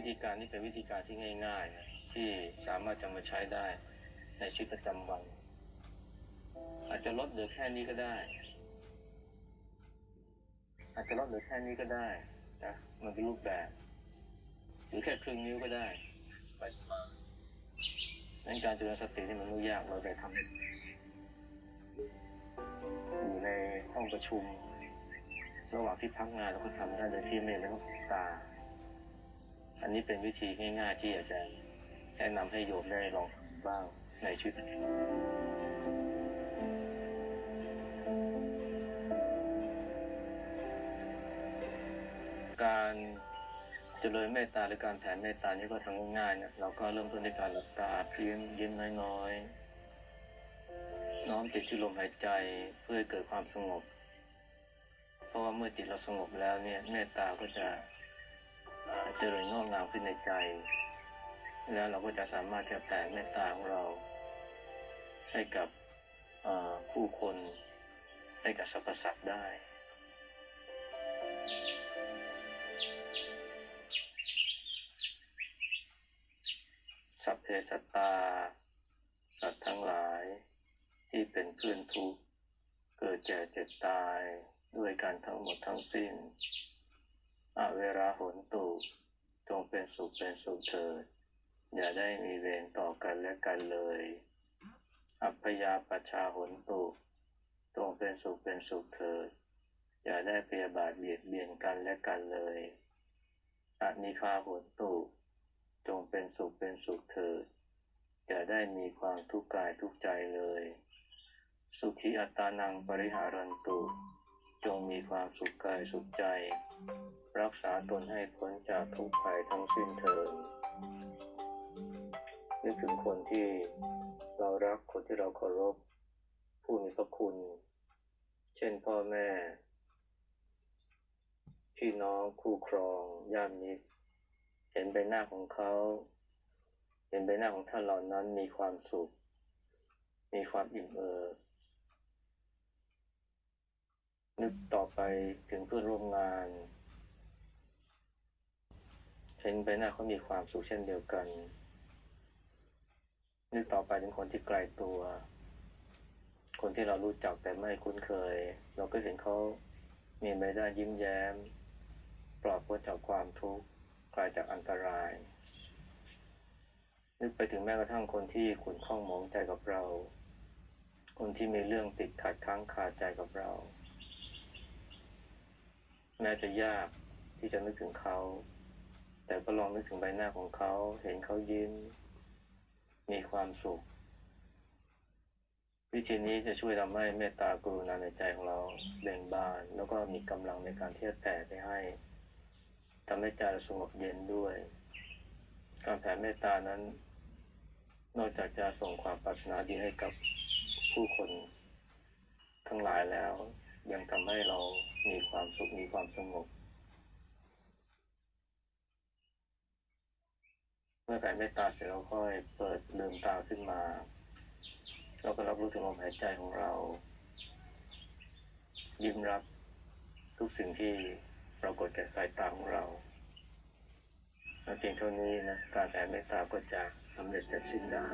ิธีการนี้เป็นวิธีการที่ง่ายๆนะที่สามารถจะมาใช้ได้ในชีวิตประจำวัน อาจจะลดเหลือแค่นี้ก็ได้ อาจจะลดเหลือแค่นี้ก็ได้นะมันเป็นรูปแบบ หรือแค่ครึ่งนิ้วก็ได้สบายๆนั้นการเจริญสตินี่มันไม่ยากเราได้ทำอยู่ในห้องประชุม ระหว่างที่พักงานเราก็ทำได้โดยที่ไม่ต้องตา นนี้เป็นวิธีง่าย ๆ ที่อยากจะแนะนำให้โยมได้ลองบ้างในชีวิตการเจริญเมตตาหรือการแผ่เมตตานี่ก็ทำง่ายๆนะเราก็เริ่มต้นในการหลับตายิ้มยิ้มน้อยๆน้อมจิตที่ลมหายใจเพื่อให้เกิดความสงบ เพราะว่าเมื่อจิตเราสงบแล้วเนี่ยเมตตาก็จะ เอ่อเจริญงอกงามขึ้นในใจ แล้วเราก็จะสามารถจะแผ่เมตตาของเรา ให้กับผู้คนให้กับสรรพสัตว์ได้สัพเพสัตตา สัตว์ทั้งหลายที่เป็นเพื่อนทุกข์เกิดแก่เจ็บตายด้วยกันทั้งหมดทั้งสิ้นอเวราหนตุ งเป็นสุขเป็นสุขเถิดอย่าได้มีเวรต่อกันและกันเลย อัพยาปชาหนตุจงเป็นสุขเป็นสุขเถิดอย่าได้พยาบาทเบียดเบียนกันและกันเลยอนิคาหนตุจงเป็นสุขเป็นสุขเถิดอย่าได้มีความทุกข์กายทุกใจเลย สุขีอัตตานังปริหารันตุ จงมีความสุขกายสุขใจ รักษาตนให้พ้นจากทุกข์ภัยทั้งสิ้นเถิดนึกถึงคนที่เรารักคนที่เราเคารพผู้มีพระคุณ เช่นพ่อแม่ พี่น้องคู่ครองญาติมิตรเห็นใบหน้าของเขา เห็นใบหน้าของท่านเหล่านั้นมีความสุข มีความอิ่มเอิบ นึกต่อไปถึงเพื่อนร่วมงานเห็นใบหน้าเขามีความสุขเช่นเดียวกัน นึกต่อไปถึงคนที่ไกลตัว คนที่เรารู้จักแต่ไม่คุ้นเคย เราก็เห็นเขามีใบหน้ายิ้มแย้ม ปลอดพ้นจากความทุกข์คลายจากอันตราย นึกไปถึงแม้กระทั่งคนที่ขุนข้องหมองใจกับเรา คนที่มีเรื่องติดขัดค้างคาใจกับเรา แม้จะยากที่จะนึกถึงเขา แต่ก็ลองนึกถึงใบหน้าของเขา เห็นเขายิ้ม มีความสุข วิธีนี้จะช่วยทำให้เมตตากรุณาในใจของเราเบ่งบาน แล้วก็มีกำลังในการที่จะแผ่ไปให้ทำให้ใจสงบเย็นด้วย การแผ่เมตตานั้น นอกจากจะส่งความปรารถนาดีให้กับผู้คนทั้งหลายแล้ว ยังทำให้เรามีความสุขมีความสงบ เมื่อแผ่เมตตาเสร็จเราค่อยเปิดลืมตาขึ้นมา เราก็รับรู้ถึงลมหายใจของเรา ยิ้มรับทุกสิ่งที่ปรากฏแก่สายตาของเราและเพียงเท่านี้นะการแผ่เมตตาก็จะสำเร็จเสร็จสิ้นได้